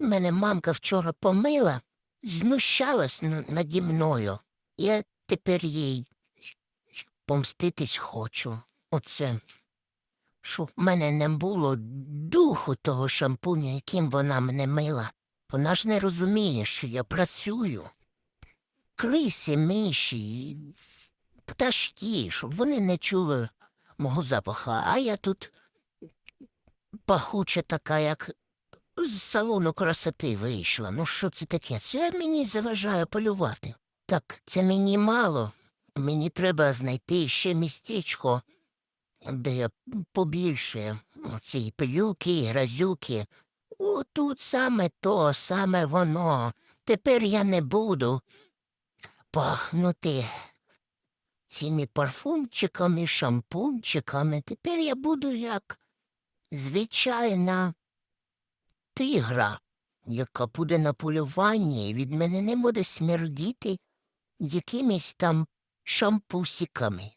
Мене мамка вчора помила, знущалась наді мною. Я тепер їй помститись хочу. Оце. Щоб в мене не було духу того шампуня, яким вона мене мила. Вона ж не розуміє, що я працюю. Криси, миші, пташки, щоб вони не чули мого запаха, а я тут пахуча така, як з салону красоти вийшла. Ну що це таке? Це мені заважає полювати. Так, це мені мало. Мені треба знайти ще містечко, де побільше цієї пилюки, грязюки. О, тут саме то, саме воно. Тепер я не буду пахнути цими парфумчиками, шампунчиками. Тепер я буду як звичайна тигра, яка буде на полюванні і від мене не буде смердіти якимись там шампусиками.